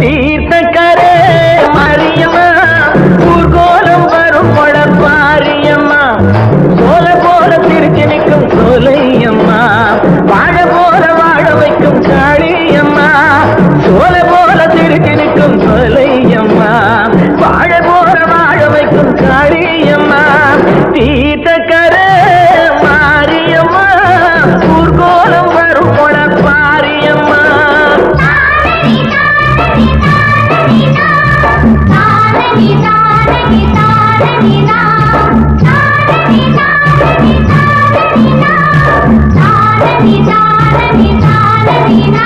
தீர்த்தக்கரே மரியம்மா ஊர்கோலம் வரும் பழப்பாரியம்மா சோல போல திருச்சி நிற்கும் சோலையம்மா. வாழ போல வாழ வைக்கும் காளியம்மா சோல போல திருச்சி நிற்கும் சோலையம்மா. வாழ வாழ வைக்கும் காளியம்மா చాలని చాలని చాలని చాలని